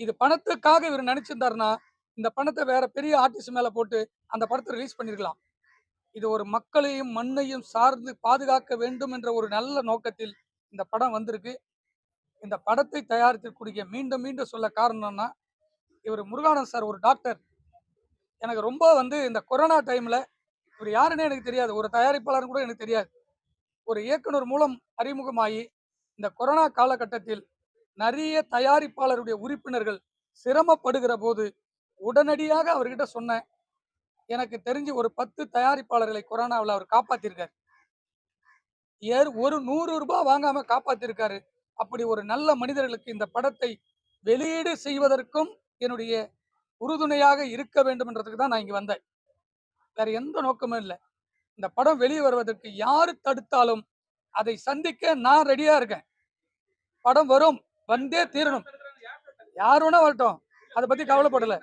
இது பணத்துக்காக இவர் நினைச்சிருந்தாருன்னா இந்த பணத்தை வேற பெரிய ஆர்டிஸ்ட் மேல போட்டு அந்த படத்தை ரிலீஸ் பண்ணிருக்கலாம். இது ஒரு மக்களையும் மண்ணையும் சார்ந்து பாதுகாக்க வேண்டும் என்ற ஒரு நல்ல நோக்கத்தில் இந்த படம் வந்திருக்கு. இந்த படத்தை தயாரித்திருக்கூடிய மீண்டும் மீண்டும் சொல்ல காரணம்னா இவர் முருகானந்த் சார் ஒரு டாக்டர் எனக்கு ரொம்ப வந்து இந்த கொரோனா டைமில் இவர் யாருன்னே எனக்கு தெரியாது. ஒரு தயாரிப்பாளர் கூட எனக்கு தெரியாது. ஒரு இயக்குனர் மூலம் அறிமுகமாகி இந்த கொரோனா காலகட்டத்தில் நிறைய தயாரிப்பாளருடைய உறுப்பினர்கள் சிரமப்படுகிற போது உடனடியாக அவர்கிட்ட சொன்னேன். எனக்கு தெரிஞ்சு ஒரு பத்து தயாரிப்பாளர்களை கொரோனாவில் அவர் காப்பாத்திருக்காரு. ஏர் ஒரு நூறு ரூபாய் வாங்காம காப்பாத்திருக்காரு. அப்படி ஒரு நல்ல மனிதர்களுக்கு இந்த படத்தை வெளியீடு செய்வதற்கும் என்னுடைய உறுதுணையாக இருக்க வேண்டும்ன்றதுக்கு தான் நான் இங்கே வந்தேன். வேற எந்த நோக்கமும் இல்லை. இந்த படம் வெளியே வருவதற்கு யாரு தடுத்தாலும் அதை சந்திக்க நான் ரெடியா இருக்கேன். படம் வரும். வந்தே தீரணும். யார் வேணா வரட்டும். அதை பத்தி கவலைப்படல.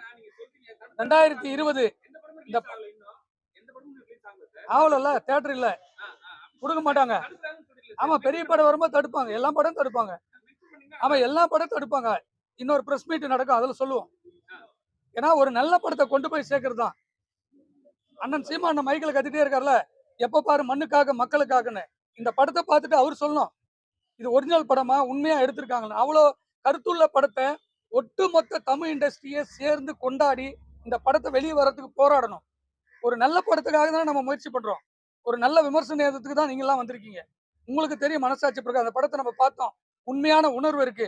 ரெண்டாயிரத்தி இருபது இந்த ஆவலல்ல தேட்டர் இல்ல. கொடுக்க மாட்டாங்க. ஆமா பெரிய படம் வரும்போது தடுப்பாங்க. எல்லா படம் தடுப்பாங்க. ஆமா எல்லா படம் தடுப்பாங்க. இன்னொரு பிரஸ் மீட் நடக்கும் அதுல சொல்லுவோம். ஏன்னா ஒரு நல்ல படத்தை கொண்டு போய் சேர்க்கறது தான் அண்ணன் சீமா அண்ணன் மைக்கில் கத்திட்டே இருக்கார்ல எப்ப பாரு மண்ணுக்காக மக்களுக்காகன்னு. இந்த படத்தை பார்த்துட்டு அவர் சொல்லணும். இது ஒரிஜினல் படமா? உண்மையா எடுத்திருக்காங்களா? அவ்வளோ கருத்துள்ள படத்தை ஒட்டுமொத்த தமிழ் இண்டஸ்ட்ரியை சேர்ந்து கொண்டாடி இந்த படத்தை வெளியே வர்றதுக்கு போராடணும். ஒரு நல்ல படத்துக்காக தானே நம்ம முயற்சி பண்றோம். ஒரு நல்ல விமர்சனத்துக்கு தான் நீங்க எல்லாம் வந்திருக்கீங்க. உங்களுக்கு தெரியும் மனசாட்சி பிறகு அந்த படத்தை நம்ம பார்த்தோம். உண்மையான உணர்வு இருக்கு.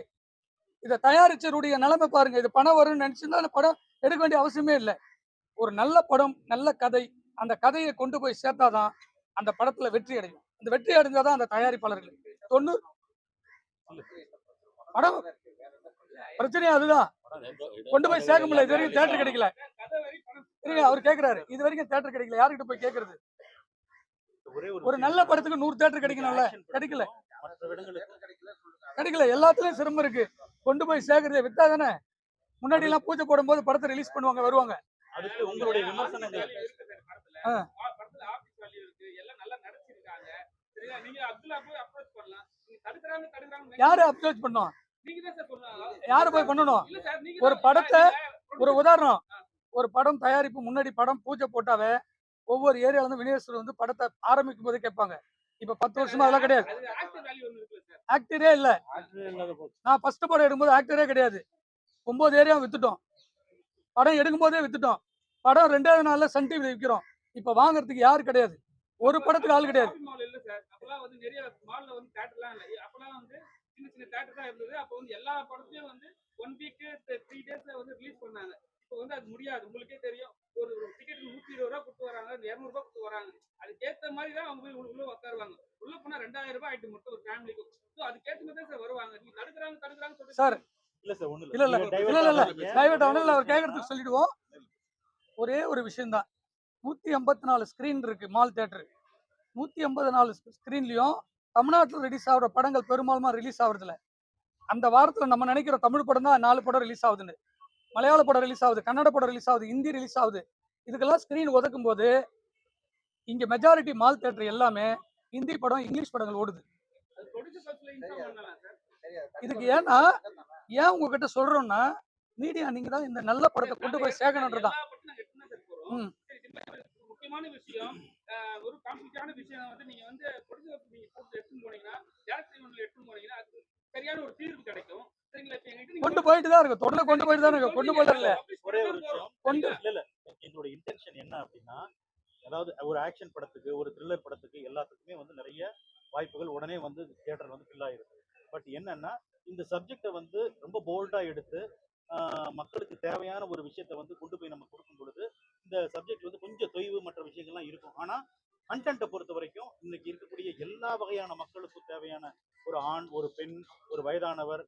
இதை தயாரிச்சருடைய நிலைமை பாருங்க. இது பணம் வரும்னு நினைச்சிருந்தா அந்த படம் எடுக்க வேண்டிய அவசியமே இல்லை. ஒரு நல்ல படம் நல்ல கதை அந்த கதையை கொண்டு போய் சேர்த்தாதான் அந்த படத்துல வெற்றி அடையும். அந்த வெற்றி அடைஞ்சாதான் அந்த தயாரிப்பாளர்கள். தொண்ணூறு படம் பிரச்சனையே அதுதான். கொண்டு போய் சேர்க்க முடியல. இது வரைக்கும் தேட்டர் கிடைக்கல. இருங்க அவர் கேக்குறாரு. இது வரைக்கும் தேட்டர் கிடைக்கல. யாருக்கிட்ட போய் கேக்குறது? ஒரே ஒரு நல்ல படத்துக்கு நூறு தேட்டர் கிடைக்கணும்ல. கிடைக்கல. கிடைக்கல. எல்லாத்துலயும் சிரமம் இருக்கு. கொண்டு போய் சேர்க்கறதை வித்தா தானே? முன்னாடி எல்லாம் பூஜை போடும்போது படத்தை ரிலீஸ் பண்ணுவாங்க வருவாங்க. அதுக்கு உங்களுடைய விமர்சனங்கள்? ஆ. படத்துல ஆபீஸ் வேல்யூ இருக்கு. எல்லாம் நல்லா நடிச்சிருக்காங்க. சரியா? நீங்க அப்துல்லா போய் அப்ரோச் பண்ணலாம். யாரு அப்ரோச் பண்ணோம்? நீங்க தான் சார் சொல்லலாம் யாரு போய் பண்ணணும்? இல்ல சார் நீங்க ஒரு படத்தை ஒரு உதாரணம். ஒரு படம் தயாரிப்பு முன்னாடி படம் பூஜை போட்டாவே ஒவ்வொரு ஏரியால இருந்து விநியோகஸ்தர் வந்து படத்தை ஆரம்பிக்கும் போது கேட்பாங்க. இப்ப பத்து வருஷமா அதெல்லாம் கிடையாது. ஆக்டர் இல்ல. நான் ஃபர்ஸ்ட் படம் எடுக்கும்போது ஆக்டரே கிடையாது. ஒன்பது ஏரியா வித்துட்டோம். படம் எடுக்கும்போதே வித்துட்டோம். படம் ரெண்டாவது நாள்ல சன் டிவி விற்கிறோம் இப்ப வாங்குறதுக்கு யாரு கிடையாது. ஒரு படத்துக்கு ஆள் கிடையாது. ஷாப்பிங் மால் இல்ல சார் அப்பெல்லாம் வந்து நிறைய மால்ல வந்து தேட்டர்லாம் இல்ல. அப்பெல்லாம் வந்து சின்ன சின்ன தேட்டர் தான் இருந்தது. அப்போ வந்து எல்லா படத்தையும் வந்து ஒன் வீக் த்ரீ டேஸ்ல வந்து ரிலீஸ் பண்ணாங்க. இப்போ வந்து அது முடியாது. உங்களுக்கே தெரியும். ஒரு ஒரு டிக்கெட் நூத்தி இருபது ரூபா கொடுத்து வராங்க. இருநூறு ரூபாய் கொடுத்து வராங்க. அதுக்கேத்த மாதிரி தான் அவங்க போய் உள்ள- உள்ள உட்காருவாங்க உள்ள போனா ரெண்டாயிரம் ரூபாய் ஆயிட்டு மட்டும் ஒரு ஃபேமிலிக்கு ஸோ அதுக்கேற்ற மாதிரி தான் சார் வருவாங்க. நீங்க தடுக்கிறாங்க தடுக்கிறாங்க சொல்லிட்டு சார் இல்ல சார் ஒண்ணு இல்ல. டைவர்ட் அவர் கேட்கறதுக்கு சொல்லிடுவோம். ஒரே ஒரு விஷயம்தான். நூத்தி எண்பத்தி நாலு ஸ்கிரீன் இருக்கு மால் தேட்டரு நூத்தி எண்பது நாலு ஸ்க்ரீன்லேயும் தமிழ்நாட்டில் ரிலீஸ் ஆகுற படங்கள் பெரும்பாலுமா ரிலீஸ் ஆகுறதில்ல. அந்த வாரத்தில் நம்ம நினைக்கிற தமிழ் படம் தான் நாலு படம் ரிலீஸ் ஆகுதுன்னு. மலையாள படம் ரிலீஸ் ஆகுது கன்னட படம் ரிலீஸ் ஆகுது ஹிந்தி ரிலீஸ் ஆகுது. இதுக்கெல்லாம் ஸ்க்ரீன் ஒதுக்கும் போது இங்க மெஜாரிட்டி மால் தேட்டர் எல்லாமே ஹிந்தி படம் இங்கிலீஷ் படங்கள் ஓடுது. இதுக்கு ஏன்னா ஏன் உங்ககிட்ட சொல்றோம்னா மீடியா நீங்க தான் இந்த நல்ல படத்தை கொண்டு போய் சேர்க்கணுன்றதான் தான் ம். முக்கியமான விஷயம் ஒரு காம்ப்ளிகான விஷயம் வந்து நீங்க வந்து ப்ரொடியூசர் நீங்க போட்டு எடுத்துன்னு போனீங்கன்னா டேரக்டர் ஒன்ல எடுத்துன்னு போனீங்கன்னா அது சரியான ஒரு தீர்வு கிடைக்கும். கொண்டு போயிட்டு தான் இருக்கு. தொடர்ந்து கொண்டு போயிட்டு தான் இருக்கு. கொண்டு போயிட்டு இல்ல ஒரே ஒரு கொண்டு இல்ல இல்ல என்னோட இன்டென்ஷன் என்ன அப்படின்னா அதாவது ஒரு ஆக்ஷன் படத்துக்கு ஒரு த்ரில்லர் படத்துக்கு எல்லாத்துக்குமே வந்து நிறைய வாய்ப்புகள் உடனே வந்து தியேட்டர் வந்து ஃபில் ஆயிருக்கு. பட் என்னன்னா இந்த சப்ஜெக்டை வந்து ரொம்ப போல்டா எடுத்து மக்களுக்கு தேவையான ஒரு விஷயத்தை வந்து கொண்டு போய் நம்ம கொடுக்கும் பொழுது இந்த சப்ஜெக்ட் வந்து கொஞ்சம் தொய்வு மற்ற விஷயங்கள்லாம் இருக்கும். ஆனால் கண்டென்ட்டை பொறுத்த வரைக்கும் இன்னைக்கு இருக்கக்கூடிய எல்லா வகையான மக்களுக்கும் தேவையான ஒரு ஆண் ஒரு பெண் ஒரு வயதானவர்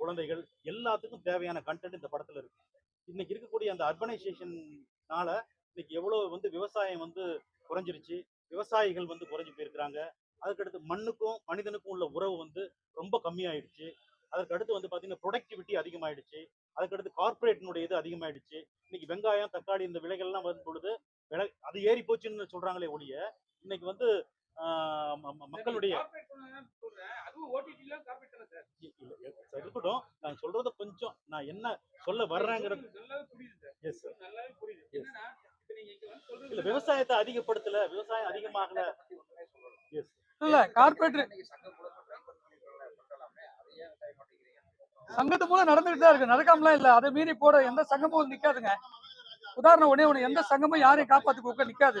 குழந்தைகள் எல்லாத்துக்கும் தேவையான கண்டென்ட் இந்த படத்தில் இருக்கு. இன்னைக்கு இருக்கக்கூடிய அந்த அர்பனைசேஷன்னால இன்னைக்கு எவ்வளோ வந்து விவசாயம் வந்து குறைஞ்சிருச்சு விவசாயிகள் வந்து குறைஞ்சி போயிருக்கிறாங்க. அதுக்கடுத்து மண்ணுக்கும் மனிதனுக்கும் உள்ள உறவு வந்து ரொம்ப கம்மியாயிடுச்சு. அதற்கு அடுத்து வந்து பார்த்தீங்கன்னா ப்ரொடக்டிவிட்டி அதிகமாயிடுச்சு. அதுக்கடுத்து கார்ப்பரேட்டினுடைய இது அதிகமாயிடுச்சு. இன்னைக்கு வெங்காயம் தக்காளி இந்த விலைகள்லாம் வரும் பொழுது விலை அது ஏறி போச்சுன்னு சொல்றாங்களே ஒழிய இன்னைக்கு வந்து மக்களுடைய இருக்கட்டும். நான் சொல்றத கொஞ்சம் நான் என்ன சொல்ல வர்றேங்கிறது எஸ் சார். நல்லாவே புரியுது. Yes. என்னன்னா இப்ப நீங்க இங்க வந்து சொல்றது இல்ல விவசாயத்தை அதிகப்படுத்தல விவசாயம் அதிகமாகல. எஸ் இல்ல கார்பரேட் சங்கத்து மூலம் நடந்துகிட்டு தான் இருக்கு. நடக்காமலாம் இல்ல. அதை மீறி போட எந்த சங்கமும் நிக்காதுங்க. உதாரணம் ஒண்ணே ஒண்ணு. எந்த சங்கமும் யாரையும் காப்பாத்தி கொடுக்க நிக்காது.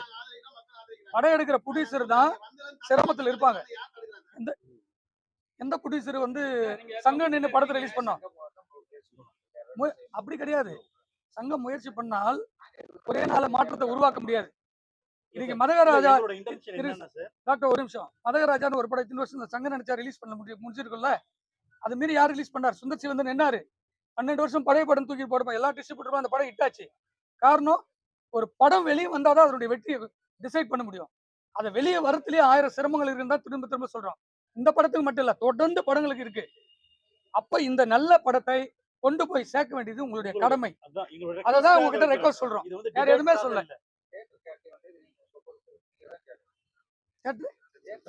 படம் எடுக்கிற புடிசர் தான் சிரமத்தில் இருப்பாங்க. எந்த எந்த புடிசர் வந்து சங்கம் நின்று படத்தை ரிலீஸ் பண்ணோம் அப்படி கிடையாது. சங்கம் முயற்சி பண்ணால் ஒரே நாள்ல மாற்றத்தை உருவாக்க முடியாது. இன்னைக்கு மதகராஜா டாக்டர் ஒரு நிமிஷம். மதகராஜான்னு ஒரு படம் இத்தனை வருஷம் இந்த சங்கம் நினைச்சா ரிலீஸ் பண்ண முடியும் முடிஞ்சிருக்கும்ல? அது மீறி யார் ரிலீஸ் பண்ணார்? சுந்தர் சி வந்து நின்னாரு பன்னெண்டு வருஷம் பழைய படம் தூக்கி போடுமா எல்லா டிஸ்ட்ரிபியூட்டரும் அந்த படம் ஹிட்டாச்சு காரணம் ஒரு படம் வெளியே வந்தாதான் அதனுடைய வெற்றியை டிசைட் பண்ண முடியும். அதை வெளியே வரத்துலயே ஆயிரம் சிரமங்கள் இருந்தா திரும்ப திரும்ப சொல்றோம். இந்த படத்துக்கு மட்டும் இல்ல தொடர்ந்து படங்களுக்கு இருக்கு. அப்ப இந்த நல்ல படத்தை கொண்டு போய் சேர்க்க வேண்டியது உங்களுடைய கடமை. அதை தான் உங்ககிட்ட. ரெக்வஸ்ட் வந்து வேற எதுவுமே சொல்லல.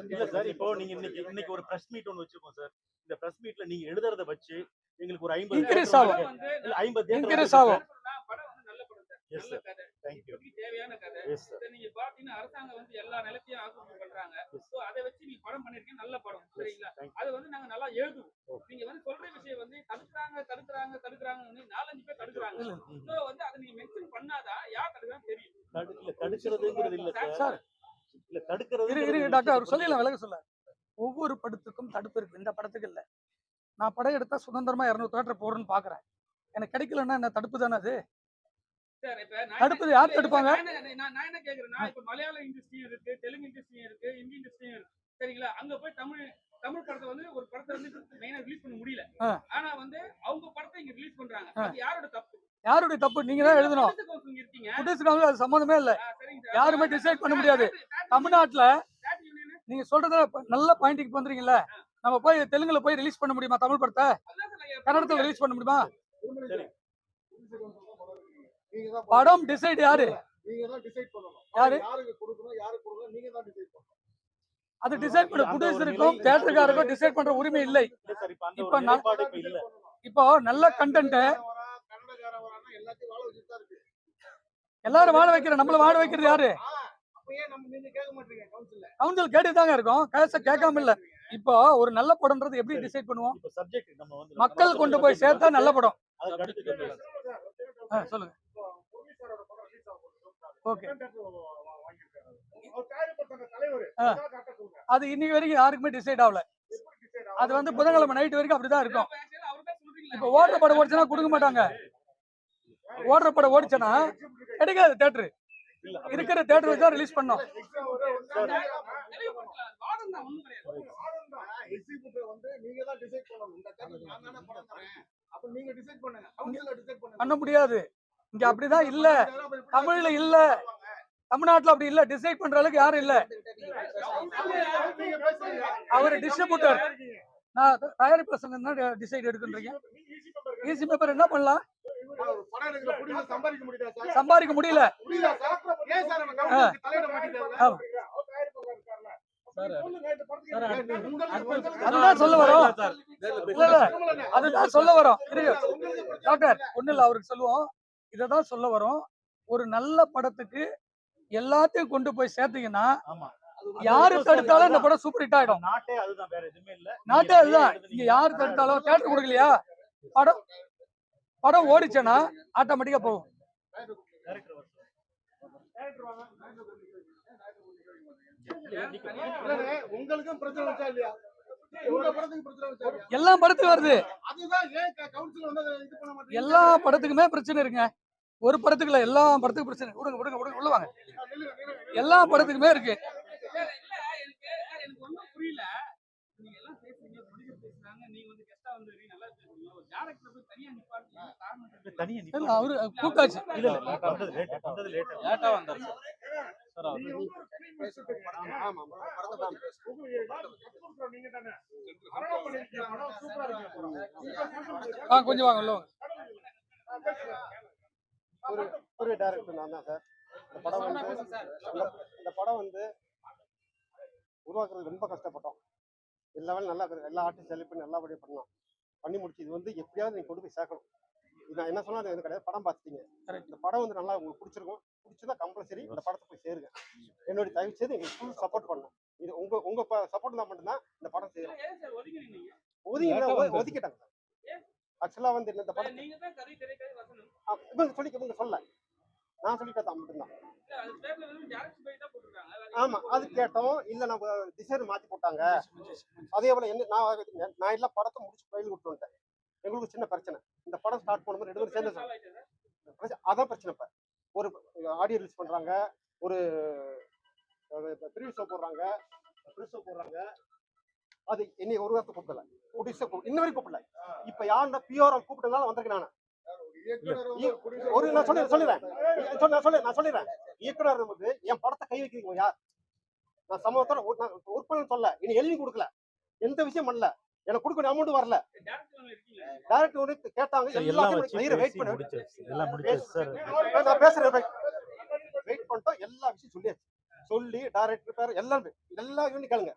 இல்ல. சார் இப்போ நீங்க இன்னைக்கு இன்னைக்கு ஒரு பிரஸ் மீட் ஒன்னு வச்சிருக்கோம் சார் இந்த பிரஸ் மீட்ல நீங்க எழுதுறத வச்சு எங்களுக்கு ஒரு ஐம்பது theatre ஆகும். ஐம்பது இருக்கு ஆகும். படம் சார். இப்போதைக்கு தேவையான கதை நீங்க பாத்தீங்கன்னா அரசாங்கம் வந்து எல்லா நிலத்தையும் ஆக்கிரமிப்பு பண்றாங்க. சோ அதை வச்சு நீங்க படம் பண்ணிருக்கீங்க நல்ல படம் சரிங்களா. அது வந்து நாங்க நல்லா எழுதுவோம் Okay. நீங்க வந்து சொல்ற விஷயம் வந்து தடுக்கிறாங்க தடுக்கிறாங்க தடுக்கிறாங்க நாலஞ்சு பேர் தடுக்கிறாங்க. சோ வந்து அதை நீங்க மென்ஷன் பண்ணாதான் யார் தடுக்கிறாங்க தெரியும் இல்ல தடுக்கிறதுங்கிறது இல்ல சார் சார் இல்ல தடுக்கிறது இரு இரு டாக்டர் அவர் சொல்லிடலாம் விலக சொல்ல. ஒவ்வொரு படத்துக்கும் தடுப்பு இருக்கு. இந்த படத்துக்கு இல்ல. நான் படம் எடுத்தா சுதந்திரமா இரநூறு தேட்டர் போடுறேன்னு பாக்குறேன். எனக்கு கிடைக்கலன்னா என்ன தடுப்பு தானே அது? சார் இப்ப நான் தடுப்பது என்ன- யார் தடுப்பாங்க? நான் என்ன- நான் நான் என்ன கேக்குறேன்னா இப்ப மலையாள இண்டஸ்ட்ரியும் இருக்கு தெலுங்கு இண்டஸ்ட்ரியும் இருக்கு ஹிந்தி இண்டஸ்ட்ரியும் இருக்கு. சரிங்களா? அங்க போய் தமிழ் தமிழ் படத்தை வந்து ஒரு படத்தை வந்து மெயினா ரிலீஸ் பண்ண முடியல. ஆனா வந்து அவங்க படத்தை இங்க ரிலீஸ் பண்றாங்க. அது யாரோட தப்பு? யாருடைய தப்பு? நீங்க தான் எழுதணும். இருக்கீங்க. புடிச்சிருக்காங்க அது சம்மந்தமே இல்ல. யாருமே decide பண்ண முடியாது. தமிழ்நாட்டுல நீங்க சொல்றத நல்ல பாயிண்ட்டுக்கு பண்றீங்கல்ல நம்ம போய் தெலுங்குல போய் ரிலீஸ் பண்ண முடியுமா தமிழ் படத்தை? கன்னடத்துல ரிலீஸ் பண்ண முடியுமா? சரி. படம் டிசைட் யாரு? நீங்க தான் டிசைட் பண்ணணும். யாரு? யாருக்கு கொடுக்கணும் யாருக்கு கொடுக்கணும் நீங்க தான் டிசைட் பண்ணணும். அது டிசைட் பண்ண ப்ரொடியூசருக்கும் தேட்டருக்காருக்கும் டிசைட் பண்ற உரிமை இல்லை. இப்ப இப்ப நல்ல கண்டென்ட் எல்லாரும் வாழ வைக்கிற நம்மள வாழ வைக்கிறது யாரு? ஆ, அப்ப ஏன் நம்ம நீங்க கேட்க மாட்டீங்க கவுன்சில்ல கவுன்சில் கேட்டு தாங்க இருக்கோம். கேச கேட்காம இல்ல. இப்போ ஒரு நல்ல படம்ன்றது எப்படி டிசைட் பண்ணுவோம்? இப்ப சப்ஜெக்ட் நம்ம வந்து மக்கள் கொண்டு போய் சேர்த்தா நல்ல படம். அதுக்கு அடுத்து சொல்லுங்க. ஓகே. அது இன்னைக்கு வரைக்கும் யாருக்குமே டிசைட் ஆகல. அது வந்து புதன்கிழமை நைட் வரைக்கும் அப்படிதான் இருக்கும். இப்ப ஓடுற படம் ஓடிச்சுன்னா கொடுக்க மாட்டாங்க. ஓடுற படம் ஓடிச்சேன்னா கிடைக்காது தேட்டரு இருக்கிற தேட்டர் வச்சு ரிலீஸ் பண்ணோம் பண்ண முடியாது. இங்க அப்படிதான் இல்ல. தமிழ்ல இல்ல. தமிழ்நாட்டுல அப்படி இல்ல. டிசைட் பண்ற அளவுக்கு யாரும் இல்ல. அவர் டிஸ்ட்ரிபியூட்டர் நான் தயாரிப்பு சங்கம் டிசைட் எடுக்கின்றீங்க. ஈசி பேப்பர் என்ன பண்ணலாம்? சம்பாதிக்க முடியல. அதுதான் சொல்ல வரோம். அதுதான் சொல்ல வரோம். டாக்டர் ஒண்ணு இல்ல. அவருக்கு சொல்லுவோம். இததான் சொல்ல வரோம். ஒரு நல்ல படத்துக்கு எல்லாத்தையும் கொண்டு போய் சேர்த்தீங்கன்னா ஆமா. யாரு தடுத்தாலும் இந்த படம் சூப்பர் ஹிட் ஆயிடும். நாட்டே அதுதான் வேற எதுவுமே இல்ல. நாட்டே அதுதான். இங்க யாரு தடுத்தாலும் தேட்டர் கொடுக்கலையா? படம் படம் ஓடிச்சேன்னா ஆட்டோமேட்டிக்கா போகும். உங்களுக்கும் பிரச்சனை வச்சா இல்லையா? எல்லா படத்துக்கும் வருது. எல்லா படத்துக்குமே பிரச்சனை இருக்குங்க. ஒரு படத்துக்கு இல்ல எல்லா படத்துக்கும் பிரச்சனை விடுங்க விடுங்க விடுங்க உள்ள வாங்க. எல்லா படத்துக்குமே இருக்கு. சார், இல்ல, எனக்கு சார், எனக்கு ஒண்ணும் புரியல நீங்க எல்லாம் பேசுறீங்க producer பேசுறாங்க நீங்க வந்து கெஸ்டா வந்து நல்லா பேசுறீங்க ஒரு டேரக்டர் போய் தனியா நிப்பாட்டு காரணம் இல்ல, தனியா இல்ல, நிப்பாட்டு. அவரு கூப்பிட்டாச்சு கொஞ்சம் வாங்க உள்ள வாங்க. ஒரு ஒரு டைரக்டர் நான் தான் சார் இந்த படம் வந்து இந்த- படம் வந்து உருவாக்குறது ரொம்ப கஷ்டப்பட்டோம். எல்லா வேலையும் நல்லா இருக்குது. எல்லா ஆர்டிஸ்ட் செலக்ட் பண்ணி நல்லபடியாக பண்ணோம் பண்ணி முடிச்சு இது வந்து எப்படியாவது நீங்க கொண்டு போய் சேர்க்கணும். இது நான் என்ன சொன்னா அது எனக்கு கிடையாது. படம் பார்த்துட்டீங்க. இந்த படம் வந்து நல்லா உங்களுக்கு பிடிச்சிருக்கும். பிடிச்சதா கம்பல்சரி இந்த படத்தை போய் சேருங்க. என்னுடைய தயவு செய்து எங்களுக்கு ஃபுல் சப்போர்ட் பண்ணணும். இது உங்க உங்க சப்போர்ட் தான் மட்டும்தான் இந்த படம் செய்யலாம் ஏன் சார். ஒதுங்கினீங்க நீங்க ஒதுங்கி Late ஆ வந்தது. ஒதுக்கிட்டாங்க ஏன்? ஆக்சுவலா வந்து இந்த படம் இவங்க சொல்லி இவங்க சொல்ல. நான் சொல்லிட்டேன் தான் மட்டும்தான் ஆமா அது. கேட்டோம் இல்ல. நம்ம டிசைன் மாத்தி போட்டாங்க. அதே போல என்ன நான் நான் எல்லாம் படத்தை முடிச்சு ஃபைல் கொடுத்து வந்துட்டேன். எங்களுக்கு சின்ன பிரச்சனை. இந்த படம் ஸ்டார்ட் பண்ணும்போது ரெண்டு பேரும் சேர்ந்து அதான் பிரச்சனை இப்ப. ஒரு ஆடியோ ரிலீஸ் பண்றாங்க ஒரு ப்ரீவியூ ஷோ போடுறாங்க ப்ரீ ஷோ போடுறாங்க. அது என்னை ஒரு வாரத்தை கூப்பிடல. கூப்பிட இன்ன வரைக்கும் கூப்பிடல. இப்ப யாருன்னா பிஆர் கூப்பிட்டனால வந்திருக்கேன் நான். வந்து ஒரு நான் சொல்லி சொல்லிடுறேன் சொல்லு நான் சொல்லி நான் சொல்லிடுறேன் இயக்குனர் இருக்கும்போது என் படத்தை கை வைக்கிறீங்க யார் நான் சமூகத்தோட ஒர்க் பண்ண சொல்ல இனி எழுதி கொடுக்கல. எந்த விஷயம் பண்ணல. எனக்கு கொடுக்க அமௌண்ட் வரல. டேரக்ட் ல இருக்கீங்க டைரக்ட் வந்து கேட்டாங்க எல்லாத்தையும் வெயிட் பண்ண நான் பேசுறேன் வெயிட் பண்ணிட்டோம். எல்லா விஷயம் சொல்லியாச்சு. சொல்லி டைரக்டர் பேர் எல்லாமே எல்லா யூனிட் கேளுங்க.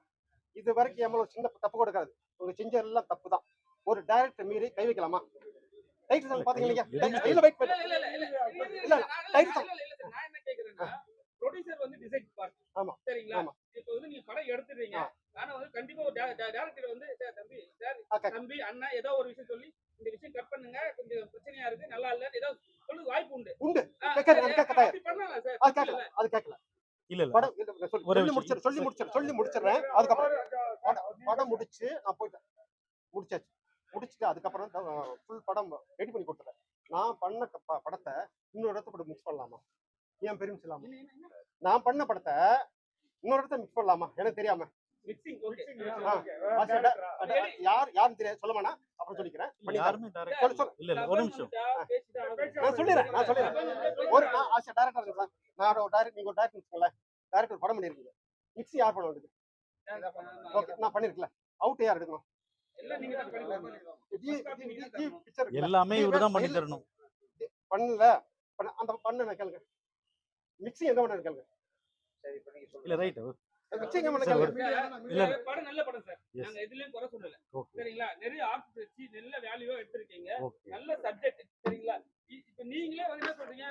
இது வரைக்கும் ஒரு சின்ன தப்பு கொடுக்காது உங்க செஞ்ச எல்லாம் தப்பு தான் ஒரு டைரக்டர் மீறி கை வைக்கலாமா டைட்டில் சாங் பாத்தீங்க இல்லையா இல்ல வெயிட் இல்ல பண்ணு இல்ல, இல்ல நான் என்ன கேக்குறேன்னா ப்ரொடியூசர் வந்து டிசைட் பார்ட் ஆமா. சரிங்களா ஆமா. இப்போ வந்து நீங்க படம் எடுத்துறீங்க. ஆனா வந்து கண்டிப்பா ஒரு டேரக்டர் வந்து சார் தம்பி. தம்பி அண்ணா ஏதோ ஒரு விஷயம் சொல்லி இந்த விஷயம் கட் பண்ணுங்க கொஞ்சம் பிரச்சனையா இருக்கு நல்லா இல்ல ஏதோ சொல்லு வாய்ப்பு உண்டு உண்டு அது. கேட்கல அது கேட்கல இல்ல இல்ல படம் சொல்லி ஒரே சொல்லி. முடிச்சிரு சொல்லி முடிச்சிரு சொல்லி முடிச்சிடுறேன் அதுக்கப்புறம் முடிச்சு நான் போயிட்டேன். முடிச்சாச்சு. முடிச்சுட்டு அதுக்கப்புறம் ஃபுல் படம் ரெடி பண்ணி கொடுத்துறேன் நான் பண்ண படத்தை இன்னொரு இடத்த கூட மிக்ஸ் பண்ணலாமா? ஏன் இல்லாம என்ன, என்ன? நான் பண்ண படத்தை இன்னொரு இடத்த மிக்ஸ் பண்ணலாமா? எனக்கு தெரியாம. யார் யாருன்னு தெரியாது. சொல்ல அப்புறம் சொல்லிக்கிறேன். யாருமே ஒரு நிமிஷம். நான் சொல்லிடுறேன் நான் சொல்லிடுறேன் ஒரு நான் ஆசிரியர் டேரக்டர் இருக்கேன் சார். நான் ஒரு டேரக்ட் நீங்க ஒரு டேரக்டர் டேரக்டர் படம் பண்ணிருக்கீங்க. மிக்ஸி யார் பண்ண வேண்டியது? ஓகே நான் பண்ணிருக்கல அவுட் யார் எடுக்கணும் எல்லாம் இவர்தான் பண்ணி தரணும் பண்ணல. பண்ண அந்த பண்ண கேளுங்க. மிக்ஸி எங்க பண்ண கேளுங்க. இல்ல ரைட் மிக்ஸி எங்க இல்ல, படம் நல்ல படம் சார். நாங்க எதுலயும் குறை சொல்லல. சரிங்களா? நிறைய ஆர்ட் வச்சு நல்ல வேல்யூவா எடுத்திருக்கீங்க. நல்ல சப்ஜெக்ட் சரிங்களா? இப்ப நீங்களே வந்து என்ன சொல்றீங்க?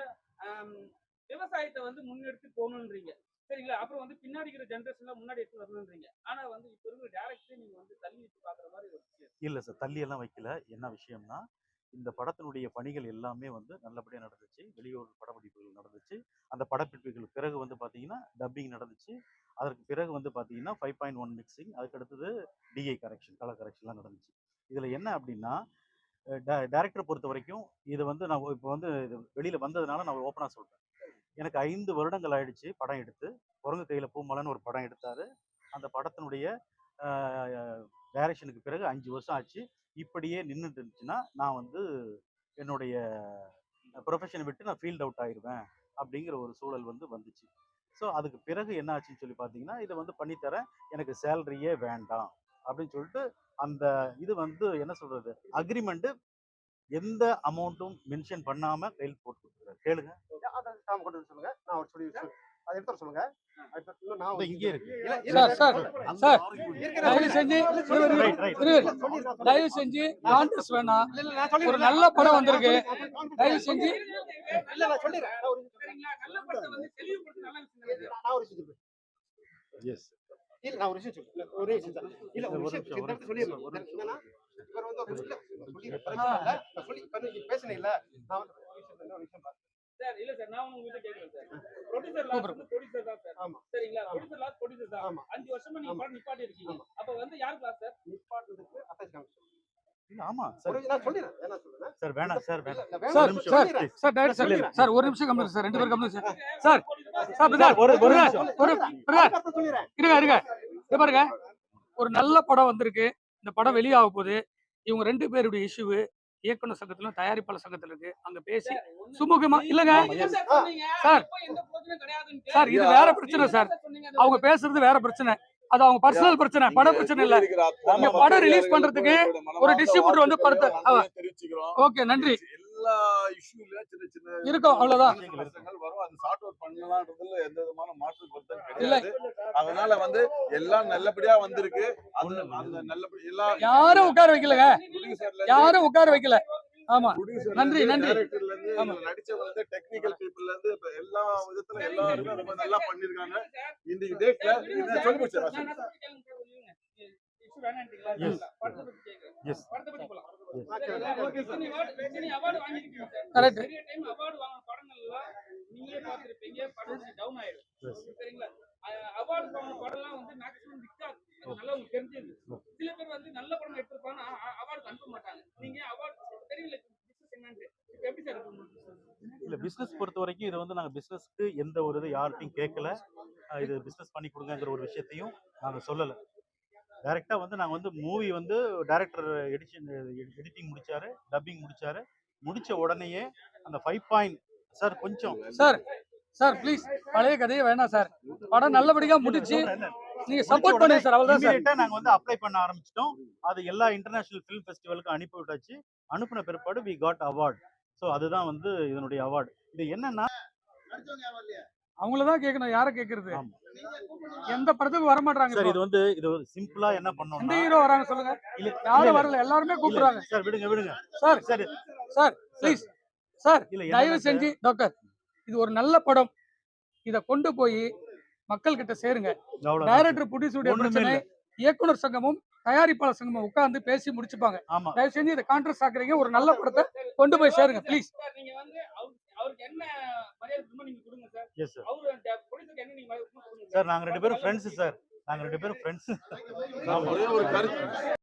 விவசாயத்தை வந்து முன்னெடுத்து போகணுன்றீங்க சரிங்களா? அப்புறம் வந்து பின்னாடி இருக்கிற ஜென்ரேஷன்ல முன்னாடி எடுத்து வரணுன்றீங்க ஆனா வந்து இப்ப இருக்கிற டேரக்டரே நீங்க வந்து தள்ளி வச்சு பாக்குற மாதிரி ஒரு விஷயம் இல்ல சார் தள்ளி எல்லாம் வைக்கல. என்ன விஷயம்னா இந்த படத்தினுடைய பணிகள் எல்லாமே வந்து நல்லபடியாக நடந்துச்சு. வெளியூர் படப்பிடிப்புகள் நடந்துச்சு. அந்த படப்பிடிப்புகள் பிறகு வந்து பார்த்தீங்கன்னா டப்பிங் நடந்துச்சு. அதற்கு பிறகு வந்து பார்த்தீங்கன்னா ஃபைவ் பாயிண்ட் ஒன் மிக்சிங் அதுக்கு அடுத்தது டிஐ கரெக்ஷன் கலர் கரெக்ஷன்லாம் நடந்துச்சு. இதில் என்ன அப்படின்னா டேரக்டரை பொறுத்த வரைக்கும் இது வந்து நான் இப்போ வந்து வெளியில் வந்ததுனால நான் ஓப்பனாக சொல்கிறேன் எனக்கு ஐந்து வருடங்கள் ஆயிடுச்சு படம் எடுத்து. குரங்கு கையில் பூமலைன்னு ஒரு படம் எடுத்தார். அந்த படத்தினுடைய டைரக்ஷனுக்கு பிறகு அஞ்சு வருஷம் ஆச்சு. இப்படியே நின்றுட்டு இருந்துச்சுன்னா நான் வந்து என்னுடைய ப்ரொஃபஷனை விட்டு நான் ஃபீல்ட் அவுட் ஆயிடுவேன் அப்படிங்கிற ஒரு சூழல் வந்து வந்துச்சு. ஸோ அதுக்கு பிறகு என்ன ஆச்சுன்னு சொல்லி பார்த்தீங்கன்னா இதை வந்து பண்ணித்தரேன். எனக்கு சேலரியே வேண்டாம் அப்படின்னு சொல்லிட்டு அந்த இது வந்து என்ன சொல்கிறது அக்ரிமெண்ட்டு எந்த அமௌண்ட்டும் மென்ஷன் பண்ணாம கையில் போட்டு கொடுத்துருக்காரு. கேளுங்க. கொண்டு சொல்லுங்க. நான் ஒரு சொல்லி. அதை எடுத்து வர சொல்லுங்க. தயவு செஞ்சு கான்டெஸ்ட் வேணாம். சொல்லிடுறேன். ஒரு நல்ல படம் வந்திருக்கு. சொல்லிடுறேன். தயவு செஞ்சு. இல்ல, நான் சொல்லிடுறேன். ஒரு நிமிஷம் சரிங்களா? நல்ல படத்தை வந்து தெளிவுபடுத்த நல்ல விஷயம் சொல்றேன். இல்ல, நான் ஒரு விஷயம் சொல்றேன். இல்ல, ஒரே விஷயம் தான். இவர் வந்து ஒரு சொல்லி பிரச்சனை இல்ல. நான் வந்து ஒரு விஷயம். சார் இல்ல சார் நான் உங்ககிட்ட கேக்குறேன் சார் ப்ரொடியூசர் லாஸ் வந்து ப்ரொடியூசர் தான் சார் ஆமா. சரிங்களா ப்ரொடியூசர் லாஸ் ப்ரொடியூசர் தான் ஆமா. அஞ்சு வருஷமா நீங்க. படம் நிப்பாட்டி இருக்கீங்க. அப்ப வந்து யாருக்கு லாஸ் சார் நிப்பாட்டுறதுக்கு காமிச்சு. ஆமா ஒரு சார் நான் சொல்றேன்? சார் வேணாம் சார் வேணாம். சார், நிமிஷம் சார், சொல்லிடுறேன். சார் டைரக்ட் சார் சொல்லிடுறேன். சார் ஒரு நிமிஷம் கம்மிங் சார் ரெண்டு பேரும் கம்மிங் சார் சார் சார் ஒரு-. இருங்க இருங்க பாருங்க ஒரு நல்ல படம் வந்திருக்கு இந்த படம் வெளியாக போகுது இவங்க ரெண்டு பேருடைய இஷ்யூ இயக்குனர் சங்கத்திலும் தயாரிப்பாளர் சங்கத்துல இருக்கு அங்க பேசி சுமூகமா இல்லங்க. நீங்க சார் சார். இது வேற பிரச்சனை சார். அவங்க பேசுறது வேற பிரச்சனை. அது அவங்க பர்சனல் பிரச்சனை பட பிரச்சனை இல்ல. இங்க படம் ரிலீஸ் பண்றதுக்கு ஒரு distributor வந்து படத்தை ஓகே நன்றி. எல்லா இஷ்யூல சின்ன சின்ன இருக்கும் அவ்வளவுதான். வரும். அது சார்ட் அவுட் பண்ணலாம்ன்றதுல எந்த விதமான மாற்று கருத்தும். கிடையாது. அதனால வந்து எல்லாம் நல்லபடியா வந்திருக்கு. அது அந்த நல்லபடி எல்லா யாரும் உட்கார வைக்கலங்க. யாரும் உட்கார வைக்கல. ஆமா. நன்றி, நன்றி. நடிச்சவங்க வந்து டெக்னிக்கல் பீப்புள்ல இருந்து இப்ப எல்லா விதத்துல எல்லாருமே ரொம்ப நல்லா பண்ணிருக்காங்க. இன்னைக்கு டேட்ல இது சொல்லி முடிச்சிடறேன் நான் நான் Correct. நிறைய time award வாங்கின படங்கள்லாம் நீங்களே பார்த்திருப்பீங்க, படம் down ஆயிடும். சரிங்களா? award வாங்கின படம்லாம் வந்து நல்லா உங்களுக்கு தெரிஞ்சது. சில பேர் வந்து நல்ல படம் எடுத்திருப்பாங்க, ஆனா அ- award அனுப்ப மாட்டாங்க. நீங்க award தெரியல எப்படி சார் இருக்கு உங்களுக்கு? இல்ல பிசினஸ் பொறுத்த வரைக்கும் இது வந்து நாங்க பிசினஸ்க்கு எந்த ஒரு இது யார்கிட்டையும் கேட்கல. இது பிசினஸ் பண்ணி கொடுங்கங்கிற ஒரு விஷயத்தையும் நாங்க சொல்லல. டைரக்டா வந்து நாங்க வந்து மூவி வந்து டைரக்டர் எடிஷன் எடிட்டிங் முடிச்சாரு டப்பிங் முடிச்சாரு. முடிச்ச உடனேயே அந்த ஃபைவ் பாயிண்ட் சார் கொஞ்சம். சார் சார் ப்ளீஸ் பழைய கதையே வேணாம் சார் படம் நல்லபடியா முடிச்சு நீங்க சப்போர்ட் பண்ணுங்க சார் அவ்வளவுதான் சார் நாங்க வந்து அப்ளை பண்ண ஆரம்பிச்சிட்டோம். அது எல்லா இன்டர்நேஷனல் ஃபிலிம் ஃபெஸ்டிவலுக்கும் அனுப்பி விட்டாச்சு. அனுப்பின பிற்பாடு வி காட் அவார்ட் ஸோ அதுதான் வந்து இதனுடைய அவார்டு இது என்னன்னா அவங்கள தான் கேட்கணும் யாரை கேட்கறது. எந்த படத்துக்கு வர மாட்டாங்க சார். இது வந்து இது சிம்பிளா என்ன எந்த பண்ணோம்னா ஹீரோ வராங்க சொல்லுங்க? இல்ல யாரும் வரல எல்லாருமே கூப்பிடுறாங்க. சார் விடுங்க விடுங்க. சார் சரி சார் ப்ளீஸ் சார் தயவு செஞ்சு டாக்டர் இது ஒரு நல்ல படம். இத கொண்டு போய் மக்கள் கிட்ட சேருங்க. டைரக்டர் ஒண்ணுமே பிரச்சனை. இயக்குனர் சங்கமும் தயாரிப்பாளர் சங்கமும் உட்கார்ந்து பேசி முடிச்சுப்பாங்க. ஆமா. தயவு செஞ்சு இதை கான்ட்ரஸ்ட் ஆக்குறீங்க. ஒரு நல்ல படத்தை கொண்டு போய் சேருங்க ப்ளீஸ் சார் நீங்க வந்து அவருக்கு என்ன மரியாதை நீங்க கொடுங்க சார். எஸ் சார் அவரு ப்ரொடியூசருக்கு என்ன நீங்க சார் நாங்க ரெண்டு பேரும் ஃப்ரெண்ட்ஸ் சார் நாங்க ரெண்டு பேரும் ஃப்ரெண்ட்ஸ் ஒரே ஒரு கருத்து.